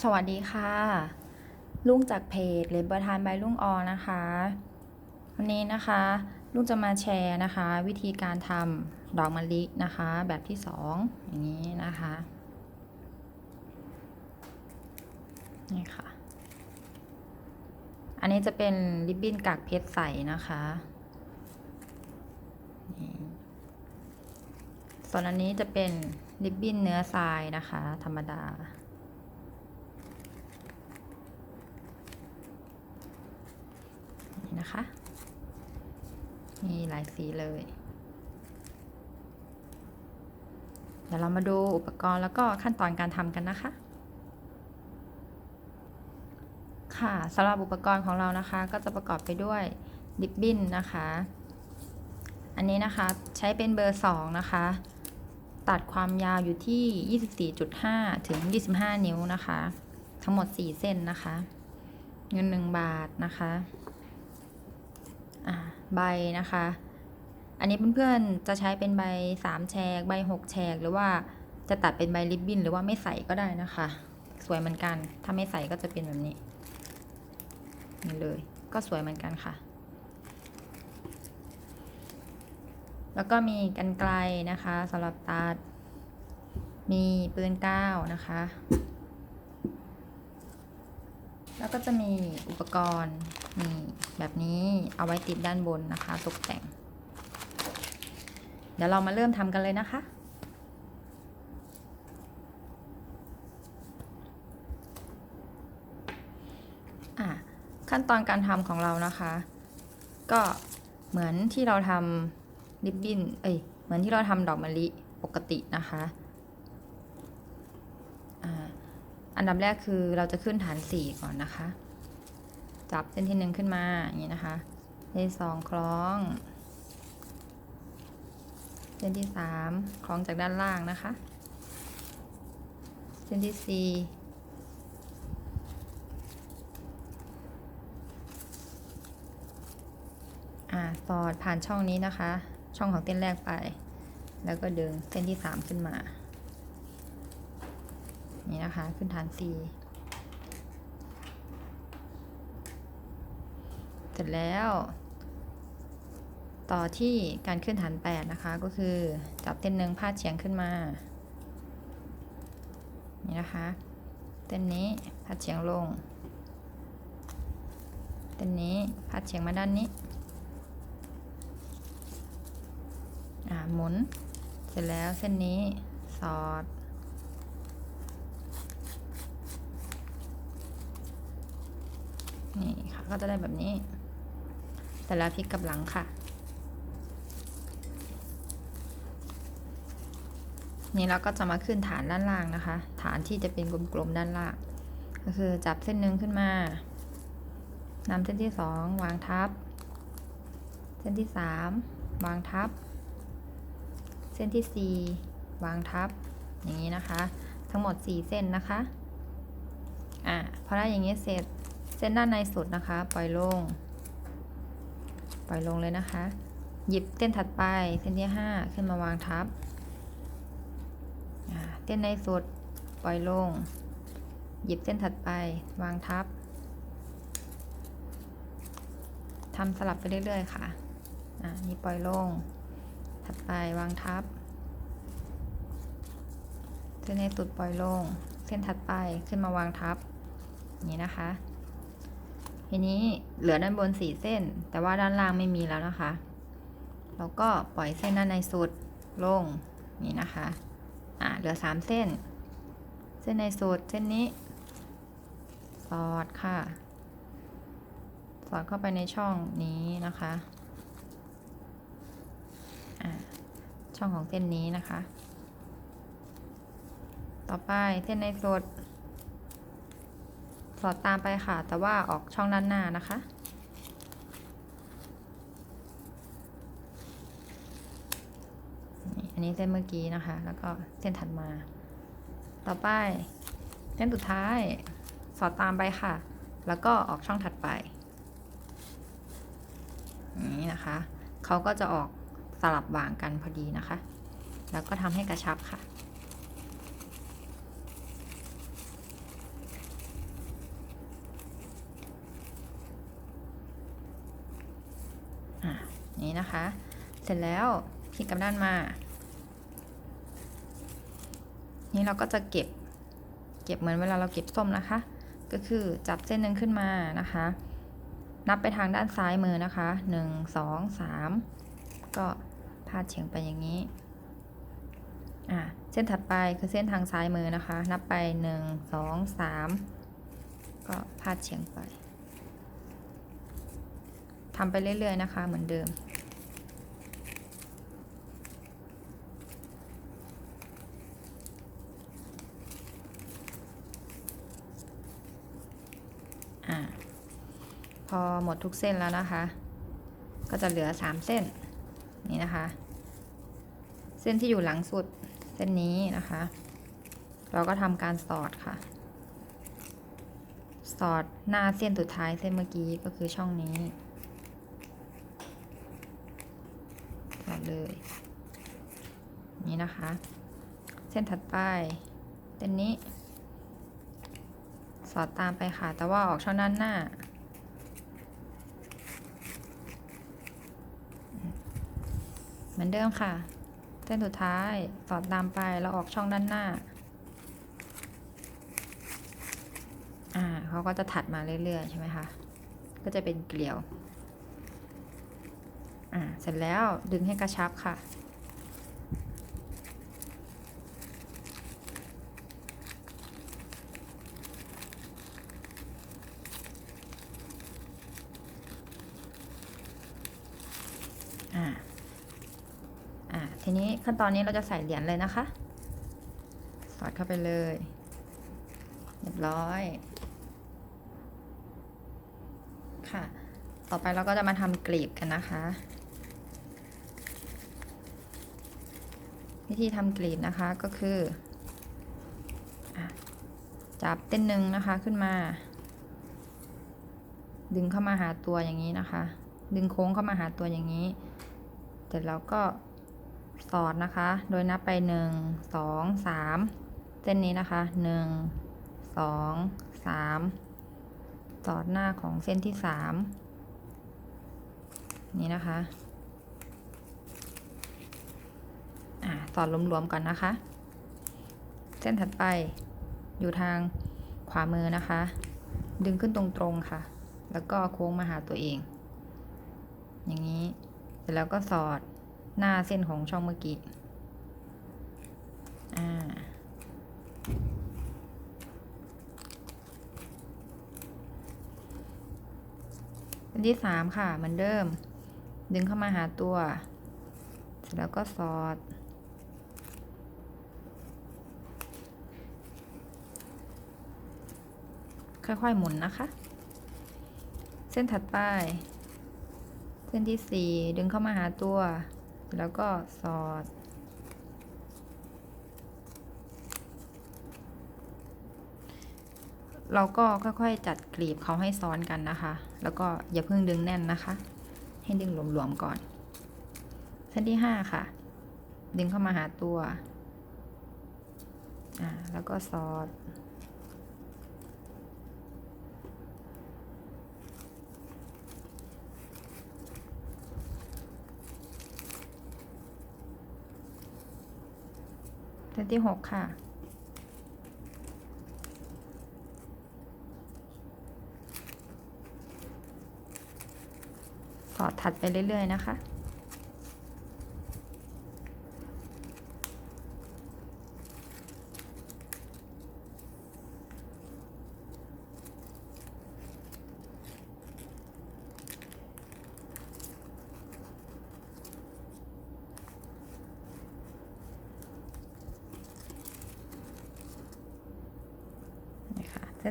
สวัสดีค่ะ ลุงจากเพจเลเบอร์ทานบลุงออนะคะ วันนี้นะคะ ลุงจะมาแชร์นะคะ วิธีการทำดอกมะลินะคะ แบบที่สองอย่างนี้นะคะ นี่ค่ะ อันนี้จะเป็นริบบิ้นกากเพชรใสนะคะส่วนอันนี้จะเป็นริบบิ้นเนื้อทรายนะคะ ธรรมดา นี่นะคะ มีหลายสีเลย เดี๋ยวเรามาดูอุปกรณ์แล้วก็ขั้นตอนการทำกันนะคะ ค่ะสำหรับอุปกรณ์ของเรานะคะ ก็จะประกอบไปด้วยดิบบินนะคะ อันนี้นะคะใช้เป็นเบอร์ 2 นะคะ ตัดความยาวอยู่ที่ 24.5 ถึง 25 นิ้วนะคะ ทั้งหมด 4 เส้นนะคะ เงิน 1 บาทนะคะ ใบนะคะ อันนี้เพื่อนๆจะใช้เป็นใบ 3 แฉกใบ 6 แฉกหรือว่าจะตัดเป็นใบริบบิ้นหรือว่าไม่ใส่ก็ได้นะคะ สวยเหมือนกัน ถ้าไม่ใส่ก็จะเป็นแบบนี้ นี่เลย ก็สวยเหมือนกันค่ะ แล้วก็มีกันไกลนะคะสำหรับตัด มีปืนก้าวนะคะ แล้วก็จะมีอุปกรณ์นี่แบบนี้เอาไว้ติดด้านบนนะคะตกแต่ง เดี๋ยวเรามาเริ่มทำกันเลยนะคะอะขั้นตอนการทำของเรานะคะ ก็เหมือนที่เราทำริบบิ้น เอ้ย เหมือนที่เราทำดอกมะลิปกตินะคะอ่า อันดับแรกคือเราจะขึ้นฐานสี่ก่อนนะคะ จับเส้นที่หนึ่งขึ้นมาอย่างนี้นะคะเส้นสองคล้อง เส้นที่สามคล้องจากด้านล่างนะคะ เส้นที่สี่อ่าสอดผ่านช่องนี้นะคะ ช่องของเส้นแรกไป แล้วก็ดึงเส้นที่สามขึ้นมา นี่นะคะ ขึ้นฐานสี่เสร็จแล้ว ต่อที่การขึ้นฐานแปดนะคะ ก็คือจับเส้นหนึ่งพาดเฉียงขึ้นมา นี่นะคะเส้นนี้พาดเฉียงลงเส้นนี้พาดเฉียงมาด้านนี้ อ่าหมุน เสร็จแล้วเส้นนี้สอด นี่ค่ะ ก็จะได้แบบนี้ แต่ล้วพลิกกลับหลังค่ะ นี่เราก็จะมาขึ้นฐานด้านล่างนะคะ ฐานที่จะเป็นกลมๆด้านล่าง ก็คือจับเส้นหนึ่งขึ้นมานำเส้นที่สองวางทับ เส้นที่สามวางทับ เส้นที่สี่วางทับ อย่างนี้นะคะ ทั้งหมดสี่เส้นนะคะ อะพอได้อย่างนี้เสร็จ ส้นด้านในสุดนะคะ ปล่อยลง ปล่อยลงเลยนะคะ หยิบเส้นถัดไปเส้นที่ห้าขึ้นมาวางทับเส้นในสุดปล่อยลง หยิบเส้นถัดไปวางทับทำสลับไปเรื่อยๆค่ะอ่านี่ปล่อยลง ถัดไปวางทับ เส้นในสุดปล่อยลง เส้นถัดไปขึ้นมาวางทับ นี้นะคะ ทีนี้เหลือด้านบนสี่เส้น แต่ว่าด้านล่างไม่มีแล้วนะคะเราก็ปล่อยเส้นด้านในสุดลงนี่นะคะอ่าเหลือสามเส้น เส้นในสุดเส้นนี้ สอดค่ะ สอดเข้าไปในช่องนี้นะคะอ่าช่องของเส้นนี้นะคะ ต่อไปเส้นในสุด สอดตามไปค่ะ แต่ว่าออกช่องด้านหน้านะคะ อันนี้เส้นเมื่อกี้นะคะ แล้วก็เส้นถัดมา ต่อไป เส้นสุดท้าย สอดตามไปค่ะ แล้วก็ออกช่องถัดไป นี้นะคะ เขาก็จะออกสลับวางกันพอดีนะคะ แล้วก็ทำให้กระชับค่ะ นี้นะคะ เสร็จแล้วพลิกกลับด้านมา นี่เราก็จะเก็บ เก็บเหมือนเวลาเราเก็บส้มนะคะ ก็คือจับเส้นหนึ่งขึ้นมานะคะ นับไปทางด้านซ้ายมือนะคะหนึ่งสองสามก็พาดเฉียงไปอย่างนี้ อ่าเส้นถัดไปคือเส้นทางซ้ายมือนะคะ นับไปหนึ่งสองสามก็พาดเฉียงไปทำไปเรื่อยๆนะคะ เหมือนเดิม พอหมดทุกเส้นแล้วนะคะ ก็จะเหลือ3เส้นนี่นะคะ เส้นที่อยู่หลังสุดเส้นนี้นะคะ เราก็ทำการสอดค่ะ สอดหน้าเส้นสุดท้ายเส้นเมื่อกี้ก็คือช่องนี้สอดเลย นี่นะคะ เส้นถัดไปเส้นนี้ สอดตามไปค่ะ แต่ว่าออกช่องด้านหน้า เหมือนเดิมค่ะ เส้นสุดท้ายสอดตามไปแล้วออกช่องด้านหน้า อ่าเขาก็จะถัดมาเรื่อย ๆ ใช่ไหมคะ ก็จะเป็นเกลียว อ่า เสร็จแล้วดึงให้กระชับค่ะ อ่า อ่า ทีนี้ขั้น ตอนนี้เราจะใส่เหรียญเลยนะคะ สอดเข้าไปเลย เรียบร้อย ค่ะ ต่อไปเราก็จะมาทำกลีบกันนะคะ วิธีทำกลีบนะคะก็คือจับเต้นหนึ่งนะคะขึ้นมา ดึงเข้ามาหาตัวอย่างนี้นะคะ ดึงโค้งเข้ามาหาตัวอย่างนี้ เสร็จแล้วก็ สอดนะคะ โดยนับไปหนึ่งสองสามเส้นนี้นะคะหนึ่งสองสามสอดหน้าของเส้นที่สามนี่นะคะอ่าสอดรวมๆก่อนนะคะ เส้นถัดไปอยู่ทางขวามือนะคะ ดึงขึ้นตรงๆค่ะ แล้วก็โค้งมาหาตัวเอง อย่างนี้ เสร็จแล้วก็สอด หน้าเส้นของช่องเมื่อกี้ อ่าอันที่สามค่ะ เหมือนเดิม ดึงเข้ามาหาตัว เสร็จแล้วก็สอด ค่อยๆ หมุนนะคะ เส้นถัดไป เส้นที่สี่ดึงเข้ามาหาตัว แล้วก็สอด เราก็ค่อยๆจัดกลีบเขาให้ซ้อนกันนะคะ แล้วก็อย่าเพิ่งดึงแน่นนะคะ ให้ดึงหลวมๆก่อนเส้นที่ห้าค่ะ ดึงเข้ามาหาตัว อ่า แล้วก็สอด้นที่หกค่ะสอถัดไปเรื่อย ๆ นะคะ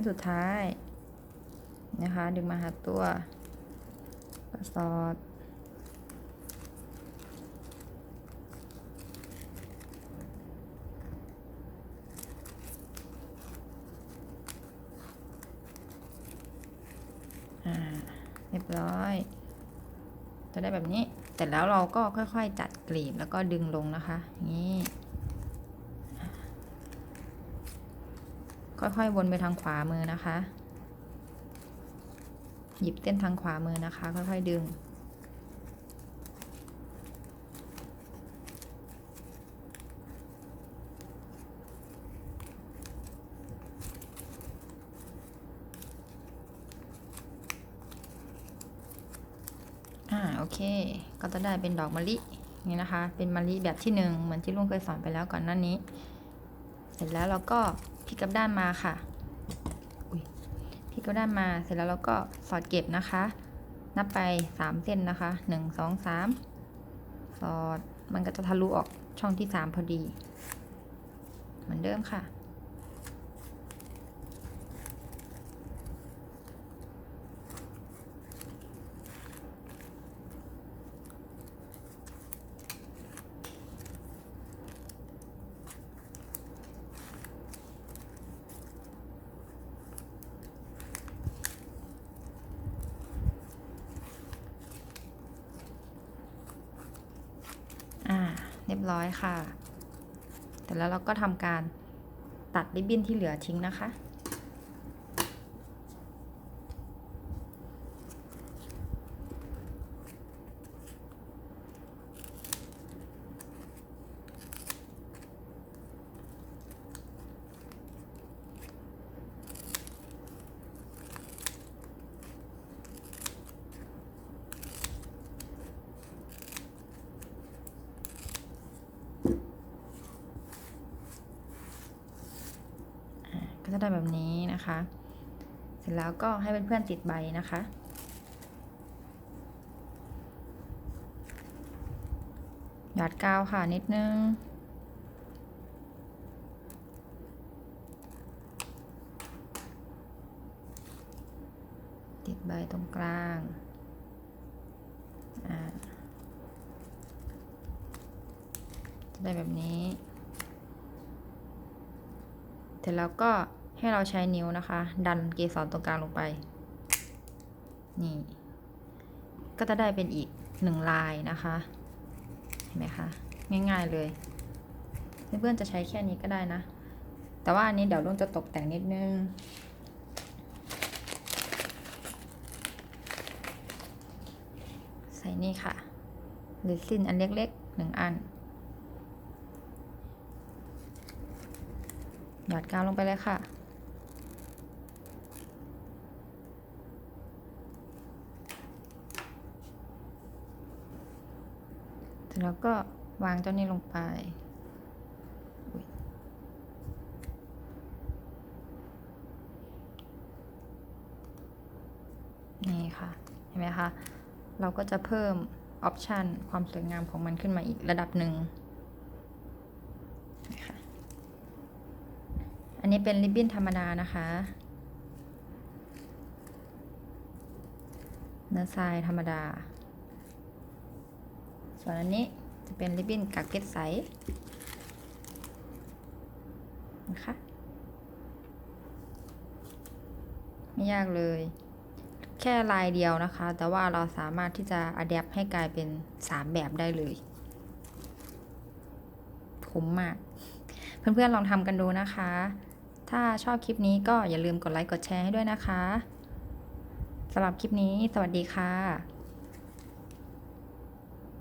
นส้นสุดท้ายนะคะ ดึงมาหาตัวก็สอดอ่าเรียบร้อย จะได้แบบนี้ เสร็จแล้วเราก็ค่อยๆ จัดกลีบแล้วก็ดึงลงนะคะ นี่ ค่อยๆวนไปทางขวามือนะคะ หยิบเต้นทางขวามือนะคะ ค่อยๆดึง อ่า โอเค ก็จะได้เป็นดอกมะลินี่นะคะ เป็นมะลิแบบที่หนึ่งเหมือนที่ลุงเคยสอนไปแล้วก่อนหน้านี้ เสร็จแล้วเราก็ ลิกกลับด้านมาค่ะพลิกกลับด้านมาเสร็จแล้วเราก็สอดเก็บนะคะ นับไปสามเส้นนะคะหนึ่งสองสามสอดมันก็จะทะลุออกช่องที่สามพอดี เหมือนเดิมค่ะ อ่า เรีย บร้อยค่ะ แต่แล้วเราก็ทำการตัดริบบิ้นที่เหลือทิ้งนะคะ ก็ จะได้แบบนี้นะคะ เสร็จแล้วก็ให้เพื่อนๆติดใบนะคะ หยอดกาวค่ะนิดนึงติดใบตรงกลาง จะได้แบบนี้ เสร็จแล้วก็ ให้เราใช้นิ้วนะคะ ดันเกสรตรงกลางลงไป นี่ ก็จะได้เป็นอีกหนึ่งลายนะคะ เห็นไหมคะ ง่ายๆเลยเพื่อนๆจะใช้แค่นี้ก็ได้นะ แต่ว่าอันนี้เดี๋ยวลุงจะตกแต่งนิดนึงใส่นี่ค่ะหรือสิ้นอันเล็กๆหนึ่งอัน หยอดกาวลงไปเลยค่ะ เสร็จ แล้วก็วางเจ้านี้ลงไป นี่ค่ะ เห็นไหมคะ เราก็จะเพิ่มออปชันความสวยงามของมันขึ้นมาอีกระดับหนึ่งนะคะอันนี้เป็นริบบิ้นธรรมดานะคะ เนื้อทรายธรรมดา ส่วนอันนี้จะเป็นริบบิ้นกักเก็ตใสนะคะไม่ยากเลย แค่ลายเดียวนะคะ แต่ว่าเราสามารถที่จะอัดแอปให้กลายเป็น 3 แบบได้เลยคุ้มมาก เพื่อนๆลองทำกันดูนะคะ ถ้าชอบคลิปนี้ก็อย่าลืมกดไลค์กดแชร์ให้ด้วยนะคะสำหรับคลิปนี้ สวัสดีค่ะ